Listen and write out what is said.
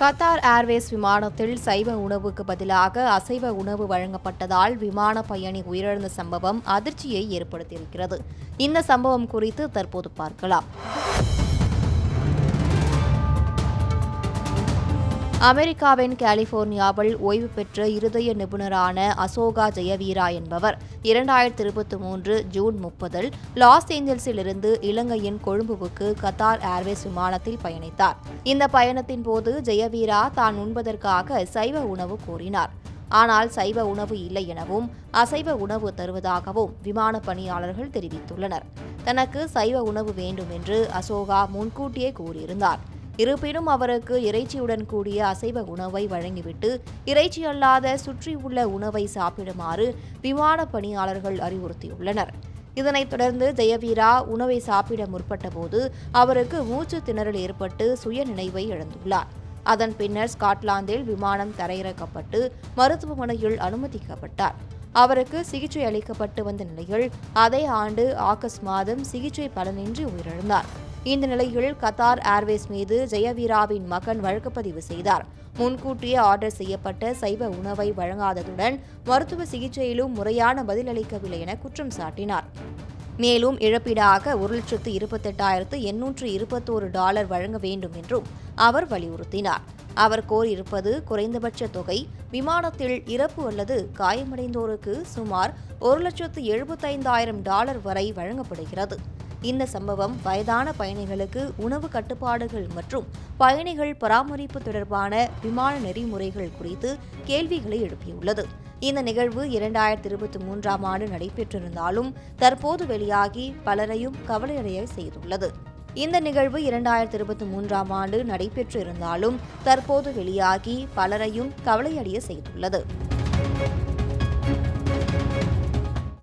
Qatar Airways விமானத்தில் சைவ உணவுக்கு பதிலாக அசைவ உணவு வழங்கப்பட்டதால் விமான பயணி உயிரிழந்த சம்பவம் அதிர்ச்சியை ஏற்படுத்தியிருக்கிறது. இந்த சம்பவம் குறித்து தற்போது பார்க்கலாம். அமெரிக்காவின் கலிபோர்னியாவில் ஓய்வு பெற்ற இருதய நிபுணரான அசோகா ஜெயவீரா என்பவர் இரண்டாயிரத்தி இருபத்தி மூன்று ஜூன் முப்பதில் லாஸ் ஏஞ்சல்ஸிலிருந்து இலங்கையின் கொழும்புவுக்கு கத்தார் ஏர்வேஸ் விமானத்தில் பயணித்தார். இந்த பயணத்தின் போது ஜெயவீரா தான் உண்பதற்காக சைவ உணவு கோரினார். ஆனால் சைவ உணவு இல்லை எனவும் அசைவ உணவு தருவதாகவும் விமான பணியாளர்கள் தெரிவித்துள்ளனர். தனக்கு சைவ உணவு வேண்டும் என்று அசோகா முன்கூட்டியே கூறியிருந்தார். இருப்பினும் அவருக்கு இறைச்சியுடன் கூடிய அசைவ உணவை வழங்கிவிட்டு இறைச்சி அல்லாத சுற்றியுள்ள உணவை சாப்பிடுமாறு விமான பணியாளர்கள் அறிவுறுத்தியுள்ளனர். இதனைத் தொடர்ந்து ஜெயவீரா உணவை சாப்பிட முற்பட்டபோது அவருக்கு மூச்சு திணறல் ஏற்பட்டு சுய நினைவை இழந்துள்ளார். அதன் பின்னர் ஸ்காட்லாந்தில் விமானம் தரையிறக்கப்பட்டு மருத்துவமனையில் அனுமதிக்கப்பட்டார். அவருக்கு சிகிச்சை அளிக்கப்பட்டு வந்த நிலையில் அதே ஆண்டு ஆகஸ்ட் மாதம் சிகிச்சை பலனின்றி உயிரிழந்தார். இந்த நிலையில் கத்தார் ஏர்வேஸ் மீது ஜெயவீராவின் மகன் வழக்குப்பதிவு செய்தார். முன்கூட்டியே ஆர்டர் செய்யப்பட்ட சைவ உணவை வழங்காததுடன் மருத்துவ சிகிச்சையிலும் முறையான பதிலளிக்கவில்லை என குற்றம் சாட்டினார். மேலும் இழப்பீடாக ஒரு லட்சத்து இருபத்தெட்டாயிரத்து எண்ணூற்று இருபத்தோரு டாலர் வழங்க வேண்டும் என்றும் அவர் வலியுறுத்தினார். அவர் கோரியிருப்பது குறைந்தபட்ச தொகை விமானத்தில் இறப்பு அல்லது காயமடைந்தோருக்கு சுமார் ஒரு லட்சத்து எழுபத்தைந்தாயிரம் டாலர் வரை வழங்கப்படுகிறது. இந்த சம்பவம் வயதான பயணிகளுக்கு உணவு கட்டுப்பாடுகள் மற்றும் பயணிகள் பராமரிப்பு தொடர்பான விமான நெறிமுறைகள் குறித்து கேள்விகளை எழுப்பியுள்ளது. இந்த நிகழ்வு இரண்டாயிரத்தி இருபத்தி மூன்றாம் ஆண்டு நடைபெற்றிருந்தாலும் தற்போது வெளியாகி பலரையும் கவலையடைய செய்துள்ளது. இந்த நிகழ்வு இரண்டாயிரத்தி இருபத்தி மூன்றாம் ஆண்டு நடைபெற்று இருந்தாலும் தற்போது வெளியாகி பலரையும் கவலையடைய செய்துள்ளது.